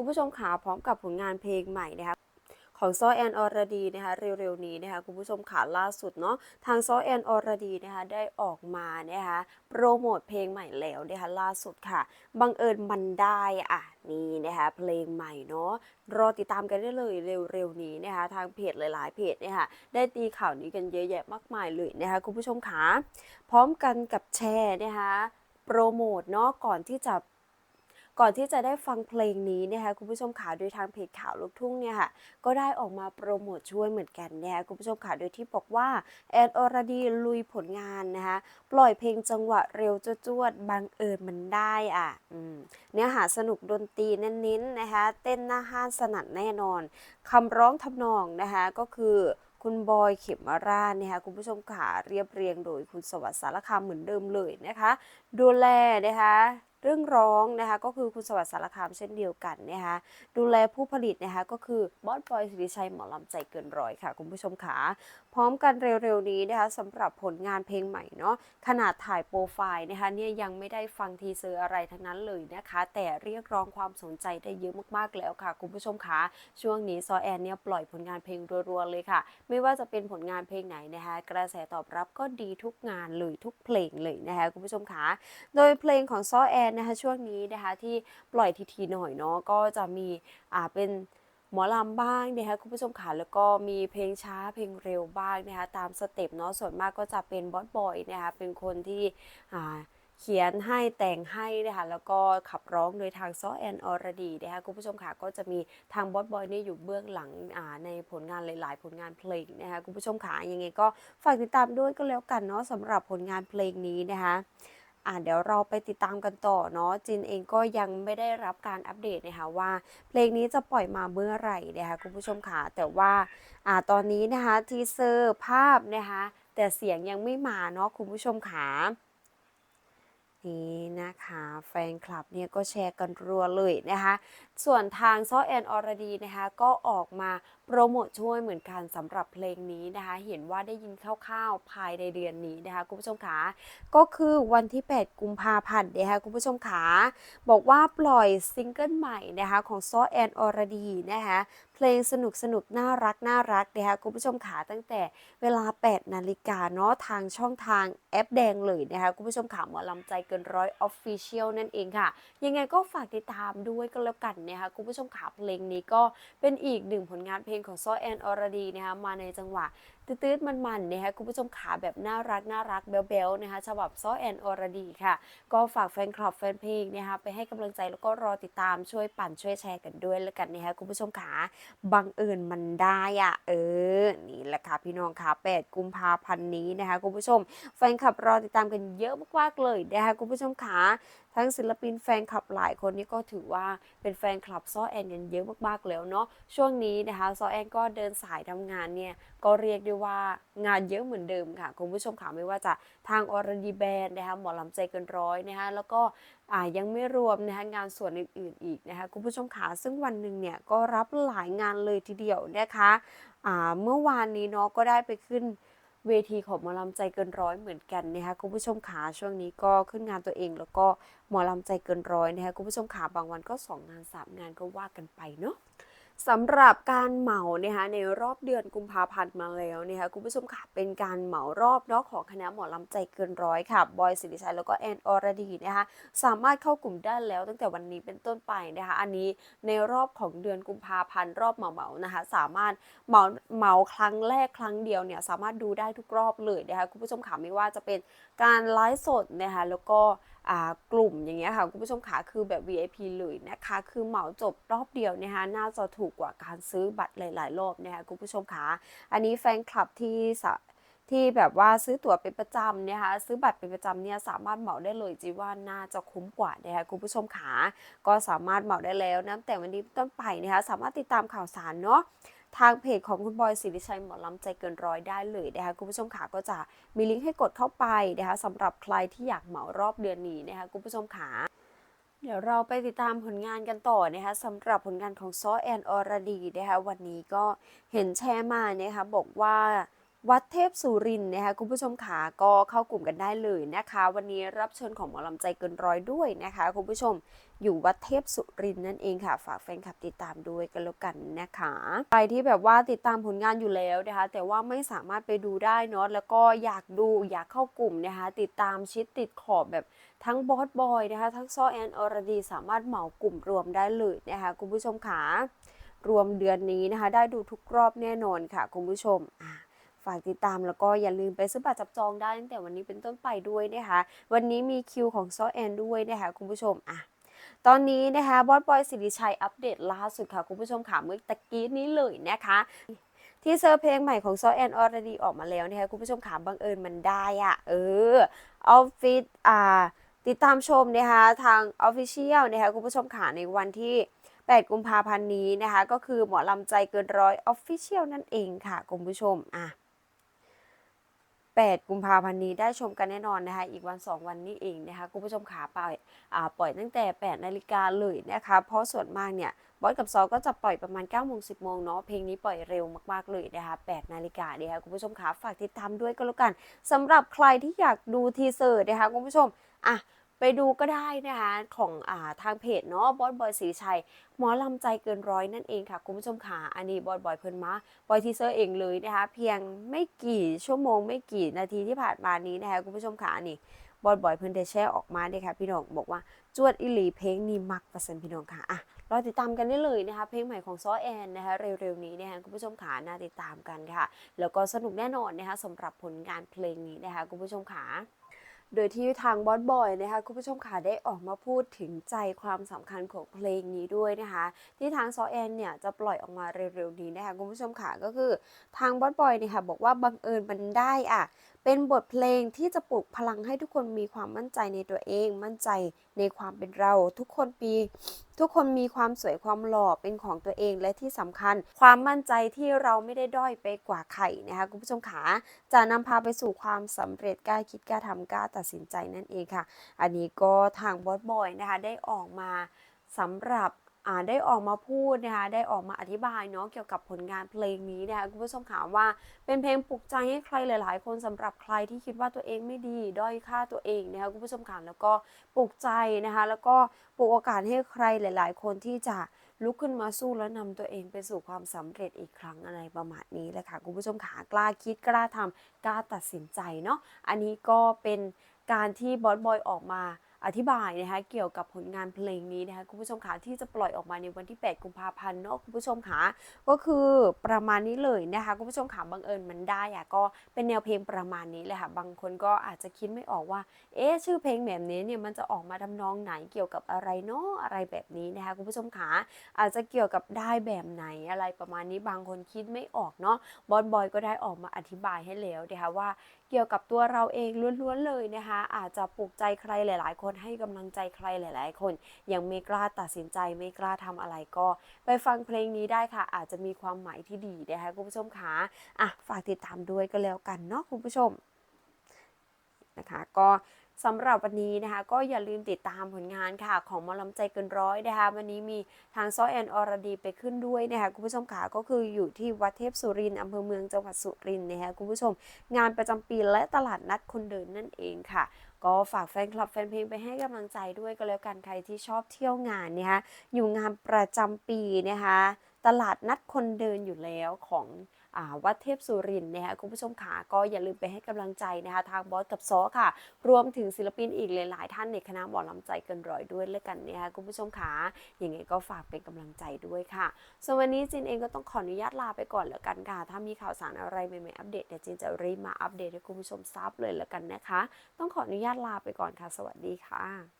คุณผู้ชมขาพร้อมกับผลงานเพลงใหม่นะคะของซอแอนอรดีนะคะเร็วๆนี้นะคะคุณผู้ชมขาล่าสุดเนาะทางซอแอนอรดีนะคะได้ออกมานะคะโปรโมทเพลงใหม่แล้วนะคะล่าสุดค่ะ บังเอิญมันได้อะนี่นะคะเพลงใหม่เนาะรอติดตามกันได้เลยเร็วๆนี้นะคะทางเพจหลายๆเพจเนี่ยค่ะได้ตีข่าวนี้กันเยอะแยะมากมายเลยนะคะคุณผู้ชมขาพร้อมกันกับแชร์นะคะโปรโมทเนาะก่อนที่จะ ก่อนที่จะได้ฟังเพลงนี้นะคะคุณผู้ชมขาโดยทางเพจข่าวลูกทุ่งเนี่ยค่ะก็ได้ออกมาโปรโมทช่วยเหมือนกันนะคะคุณผู้ชมขาโดยที่บอกว่าแอนอรดีลุยผลงานนะคะปล่อยเพลงจังหวะเร็วจวดๆบังเอิญมันได้อะเนื้อหาสนุกดนตรีเน้นๆนะคะเต้นหน้าห้านสนั่นแน่นอนคำร้องทำนองนะคะก็คือคุณบอยเข็มราชนะคะคุณผู้ชมขาเรียบเรียงโดยคุณสวัสดิ์สารคามเหมือนเดิมเลยนะคะ ดูแลนะคะ เรื่องร้องนะคะก็คือคุณสวัสดิ์สารคามเช่นเดียวกันนะคะดูแลผู้ผลิตนะคะก็คือบอสบอยสิริชัยหมอลำใจเกินร้อยค่ะ คุณผู้ชมขาพร้อมกันเร็วๆนี้นะคะสำหรับผลงานเพลงใหม่เนาะขนาดถ่ายโปรไฟล์นะคะเนี่ยยังไม่ได้ฟังทีเซอร์อะไรทั้งนั้นเลยนะคะ แต่เรียกร้องความสนใจได้เยอะมากๆแล้วค่ะ คุณผู้ชมขาช่วงนี้ซอแอนเนี่ยปล่อยผลงานเพลงรัวๆเลยค่ะ ไม่ว่าจะเป็นผลงานเพลงไหนนะคะกระแสตอบรับก็ดีทุกงานเลยทุกเพลงเลยนะคะคุณผู้ชมขาโดยเพลงของซอแอนนะคะช่วงนี้นะคะที่ปล่อยทีๆหน่อยเนาะก็จะมีอ่าเป็น หมอลำบ้างนะคะคุณผู้ชมขาแล้วก็มีเพลงช้าเพลงเร็วบ้างนะคะตามสเต็ปเนาะส่วนมากก็จะเป็นบอสบอยนะคะเป็นคนที่เขียนให้แต่งให้นะคะแล้วก็ขับร้องโดยทางซ้อแอนออรดีนะคะคุณผู้ชมขาก็จะมีทางบอสบอยนี่อยู่เบื้องหลังในผลงานหลาย ๆ ผลงานเพลงนะคะคุณผู้ชมขายังไงก็ฝากติดตามด้วยก็แล้วกันเนาะสำหรับผลงานเพลงนี้นะคะ อ่าเดี๋ยวเราไปติดตามกันต่อเนาะจินเองก็ยังไม่ได้รับการอัปเดตนะคะว่าเพลงนี้จะปล่อยมาเมื่อไหร่นะคะคุณผู้ชมค่ะแต่ว่าอ่าตอนนี้นะคะทีเซอร์ภาพนะคะแต่เสียงยังไม่มาเนาะคุณผู้ชมค่ะนี่นะคะแฟนคลับเนี่ยก็แชร์กันรัวเลยนะคะ ส่วนทางซอแอนอรดีนะคะก็ออกมาโปรโมทช่วยเหมือนกันสำหรับเพลงนี้นะคะ เห็นว่าได้ยินคร่าวๆภายในเดือนนี้นะคะคุณผู้ชมขาก็คือวันที่ 8 กุมภาพันธ์นะคะคุณผู้ชมขาบอกว่าปล่อยซิงเกิลใหม่นะคะของซอแอนอรดีนะคะเพลงสนุกสนุกน่ารักน่ารักนะคะคุณผู้ชมขาตั้งแต่เวลา 8 นาฬิกาเนาะทางช่องทางแอปแดงเลยนะคะคุณผู้ชมขาหมอลำใจเกินร้อยออฟฟิเชียลนั่นเองค่ะ ยังไงก็ฝากติดตามด้วยก็แล้วกันนะคะคุณผู้ชมขาเพลงนี้ก็เป็นอีกหนึ่งผลงานเพลงของซอแอนอรดีนะคะมาในจังหวะ ตืดๆมันๆนะคะคุณผู้ชมขาแบบน่ารักน่ารักเบลๆนะคะฉบับซอแอนอรดีค่ะ ก็ฝากแฟนคลับแฟนเพลงนะคะไปให้กำลังใจแล้วก็รอติดตามช่วยปั่นช่วยแชร์กันด้วยแล้วกันนะคะคุณผู้ชมขาบังเอิญมันได้อะเออนี่แหละค่ะพี่น้องค่ะ8กุมภาพันธ์นี้นะคะคุณผู้ชม แฟนคลับรอติดตามกันเยอะมากๆเลยนะคะคุณผู้ชมขาทั้งศิลปินแฟนคลับหลายคนนี่ก็ถือว่าเป็นแฟนคลับซ้อแอนกันเยอะมากๆแล้วเนาะช่วงนี้นะคะซ้อแอนก็เดินสายทำงานเนี่ยก็เรียกได้ว่างานเยอะเหมือนเดิมค่ะคุณผู้ชมค่ะไม่ว่าจะทางออร์ดีแบนนะคะหมอลำใจเกินร้อยนะคะแล้วก็ยังไม่รวมนะคะงานส่วนอื่นๆอีกนะคะคุณผู้ชมขาซึ่งวันหนึ่งเนี่ยก็รับหลายงานเลยทีเดียวนะคะเมื่อวานนี้เนาะก็ได้ไปขึ้นเวทีของหมอลำใจเกินร้อยเหมือนกันนะคะคุณผู้ชมขาช่วงนี้ก็ขึ้นงานตัวเองแล้วก็หมอลำใจเกินร้อยนะคะคุณผู้ชมขาบางวันก็ 2 งาน 3 งานก็ว่ากันไปเนาะ สำหรับการเหมานะคะในรอบเดือนกุมภาพันธ์มาแล้วนะคะคุณผู้ชมค่ะเป็นการเหมารอบเนาะของคณะหมอลำใจเกินร้อยค่ะบอยสิริชัยแล้วก็แอนอรดีนะคะสามารถเข้ากลุ่มได้แล้วตั้งแต่วันนี้เป็นต้นไปนะคะอันนี้ในรอบของเดือนกุมภาพันธ์รอบเหมาเหมานะคะสามารถเหมาเหมาครั้งแรกครั้งเดียวเนี่ยสามารถดูได้ทุกรอบเลยนะคะคุณผู้ชมขาไม่ว่าจะเป็นการไลฟ์สดนะคะแล้วก็ กลุ่มอย่างเงี้ยค่ะคุณผู้ชมขาคือแบบ VIP เลยนะคะ คือเหมาจบรอบเดียวนะคะน่าจะถูกกว่าการซื้อบัตรหลาย ๆ รอบนะคะคุณผู้ชมขาอันนี้แฟนคลับที่สะที่แบบว่าซื้อตั๋วเป็นประจำเนี่ยค่ะซื้อบัตรเป็นประจำเนี่ยสามารถเหมาได้เลยจีว่าน่าจะคุ้มกว่านะคะคุณผู้ชมขาก็สามารถเหมาได้แล้วนะแต่วันนี้ต้นไปนะคะสามารถติดตามข่าวสารเนาะ ทางเพจของคุณบอยสิริชัยหมอลำใจเกินร้อยได้เลยนะคะคุณผู้ชมขาก็จะมีลิงก์ให้กดเข้าไปนะคะสำหรับใครที่อยากเหมารอบเดือนนี้นะคะคุณผู้ชมขาเดี๋ยวเราไปติดตามผลงานกันต่อนะคะสำหรับผลงานของซอแอนอรดีนะคะวันนี้ก็เห็นแชร์มานะคะบอกว่า วัดเทพสุรินทร์นะคะคุณผู้ชมขาก็เข้ากลุ่มกันได้เลยนะคะ วันนี้รับเชิญของหมอลำใจเกินร้อยด้วยนะคะคุณผู้ชมอยู่วัดเทพสุรินทร์นั่นเองค่ะ ฝากแฟนคลับติดตามด้วยกันแล้วกันนะคะใครที่แบบว่าติดตามผลงานอยู่แล้วนะคะ แต่ว่าไม่สามารถไปดูได้เนาะแล้วก็อยากดูอยากเข้ากลุ่มนะคะ ติดตามชิดติดขอบแบบทั้งบอสบอยนะคะ ทั้งซ้อแอนอรดีสามารถเหมากลุ่มรวมได้เลยนะคะคุณผู้ชมขารวมเดือนนี้นะคะ ได้ดูทุกรอบแน่นอนค่ะคุณผู้ชมอะ ฝากติดตามแล้วก็อย่าลืมไปซื้อบัตรจับจองได้ตั้งแต่วันนี้เป็นต้นไปด้วยนะคะ วันนี้มีคิวของซอแอนด้วยนะคะคุณผู้ชมอะตอนนี้นะคะบอสบอยสิริชัยอัปเดตล่าสุดค่ะคุณผู้ชมค่ะเมื่อตะกี้นี้เลยนะคะที่เซอร์เพลงใหม่ของซอแอนออร์ดีออกมาแล้วนะคะคุณผู้ชมค่ะบังเอิญมันได้อะเออออฟฟิศอ่าติดตามชมนะคะทางออฟฟิเชียลนะคะคุณผู้ชมค่ะในวันที่ 8 กุมภาพันธ์นี้นะคะ ก็คือหมอลำใจเกินร้อยออฟฟิเชียลนั่นเองค่ะคุณผู้ชมอะ 8 กุมภาพันธ์นี้ได้ชมกันแน่นอนนะคะ อีกวัน 2 วันนี้เองนะคะ คุณผู้ชมขาปล่อยอ่าปล่อยตั้งแต่ 8 นาฬิกาเลยนะคะ เพราะส่วนมากเนี่ย บอสกับซอก็จะปล่อยประมาณ9โมง10โมงเนาะ เพลงนี้ปล่อยเร็วมากๆเลยนะคะ8นาฬิกาเนี่ยค่ะคุณผู้ชมขาฝากติดตามด้วยก็แล้วกันสำหรับใครที่อยากดูทีเซอร์นะคะคุณผู้ชม อะ ไปดูก็ได้นะคะของอ่าทางเพจเนาะบอสบอยศรีชัยหมอลำใจเกินร้อยนั่นเองค่ะ คุณผู้ชมค่ะอันนี้บอยบอยเพิ่นมาบอยทีเซอร์เองเลยนะคะเพียงไม่กี่ชั่วโมงไม่กี่นาทีที่ผ่านมานี้นะคะคุณผู้ชมค่ะอันนี้บอยบอยเพิ่นได้แชร์ออกมาเด้ค่ะพี่น้องบอกว่าจวดอิหลีเพลงนี้มักประสันพี่น้องค่ะอะรอติดตามกันได้เลยนะคะเพลงใหม่ของซอแอนนะคะเร็วๆนี้นะคะคุณผู้ชมค่ะน่าติดตามกันค่ะ แล้วก็สนุกแน่นอนนะคะสำหรับผลงานเพลงนี้นะคะคุณผู้ชมค่ะ โดยที่ทางบอสบอยนะคะคุณผู้ชมค่ะได้ออกมาพูดถึงใจความสำคัญของเพลงนี้ด้วยนะคะ ที่ทางซอแอนเนี่ยจะปล่อยออกมาเร็วๆนี้นะคะคุณผู้ชมค่ะก็คือทางบอสบอยเนี่ยค่ะบอกว่าบังเอิญมันได้อะ เป็นบทเพลงที่จะปลุกพลังให้ทุกคนมีความมั่นใจในตัวเอง มั่นใจในความเป็นเรา ทุกคนปีทุกคนมีความสวยความหล่อเป็นของตัวเองและที่สำคัญ ความมั่นใจที่เราไม่ได้ด้อยไปกว่าใครนะคะคุณผู้ชมขาจะนำพาไปสู่ความสำเร็จกล้าคิดกล้าทำกล้าตัดสินใจนั่นเองค่ะ อันนี้ก็ทางบอสบอยนะคะได้ออกมาสำหรับ ได้ออกมาพูดนะคะได้ออกมาอธิบายเนาะเกี่ยวกับผลงานเพลงนี้นะคะคุณผู้ชมถามว่าเป็นเพลงปลุกใจให้ใครหลาย ๆ คนสำหรับใครที่คิดว่าตัวเองไม่ดี ด้อยค่าตัวเองนะคะคุณผู้ชมค่ะแล้วก็ปลุกใจนะคะแล้วก็ปลุกโอกาสให้ใครหลาย ๆ คนที่จะลุกขึ้นมาสู้และนำตัวเองไปสู่ความสำเร็จอีกครั้งอะไรประมาณนี้เลยค่ะคุณผู้ชมขากล้าคิดกล้าทำกล้าตัดสินใจเนาะอันนี้ก็เป็นการที่บอสบอยออกมา อธิบายนะคะเกี่ยวกับผลงานเพลงนี้นะคะคุณผู้ชมขาที่จะปล่อยออกมาในวันที่ 8 กุมภาพันธ์เนาะคุณผู้ชมขาก็คือประมาณนี้เลยนะคะคุณผู้ชมขาบังเอิญมันได้อะก็เป็นแนวเพลงประมาณนี้เลยค่ะบางคนก็อาจจะคิดไม่ออกว่า เอ๊ะชื่อเพลงแบบนี้เนี่ยมันจะออกมาทำนองไหนเกี่ยวกับอะไรเนาะอะไรแบบนี้นะคะคุณผู้ชมขาอาจจะเกี่ยวกับได้แบบไหนอะไรประมาณนี้บางคนคิดไม่ออกเนาะบอสบอยก็ได้ออกมาอธิบายให้แล้วนะคะว่าเกี่ยวกับตัวเราเองล้วนๆเลยนะคะอาจจะปลุกใจใครหลาย ๆ คนให้กำลังใจใครหลาย ๆ คน ยังไม่กล้าตัดสินใจไม่กล้าทำอะไรก็ ไปฟังเพลงนี้ได้ค่ะ อาจจะมีความหมายที่ดีนะคะคุณผู้ชมคะอะฝากติดตามด้วยก็แล้วกันเนาะคุณผู้ชมนะคะก็สำหรับวันนี้นะคะก็อย่าลืมติดตามผลงานค่ะ ของมอลำใจเกินร้อยนะคะวันนี้มีทางซ้อแอนอรดีไปขึ้นด้วยนะคะคุณผู้ชมค่ะก็คืออยู่ที่วัดเทพสุรินทร์อำเภอเมืองจังหวัดสุรินทร์นะคะคุณผู้ชมงานประจำปีและตลาดนัดคนเดินนั่นเองค่ะ ก็ฝากแฟนคลับแฟนเพลงไปให้กำลังใจด้วยก็แล้วกันใครที่ชอบเที่ยวงานนะคะอยู่งานประจำปีนะคะ ตลาดนัดคนเดินอยู่แล้วของ วัดเทพสุรินทร์นะคะคุณผู้ชมขาก็อย่าลืมไปให้กำลังใจนะคะทางบอสกับซอค่ะ รวมถึงศิลปินอีกหลาย ๆ ท่านในคณะหมอลำใจเกินร้อยด้วยแล้วกันนะคะคุณผู้ชมขาอย่างไงก็ฝากเป็นกำลังใจด้วยค่ะส่วนวันนี้จินเองก็ต้องขออนุญาตลาไปก่อนแล้วกันค่ะ ถ้ามีข่าวสารอะไรใหม่ๆอัปเดตเดี๋ยวจินจะรีบมาอัปเดตให้คุณผู้ชมทราบเลยแล้วกันนะคะ ต้องขออนุญาตลาไปก่อนค่ะ สวัสดีค่ะ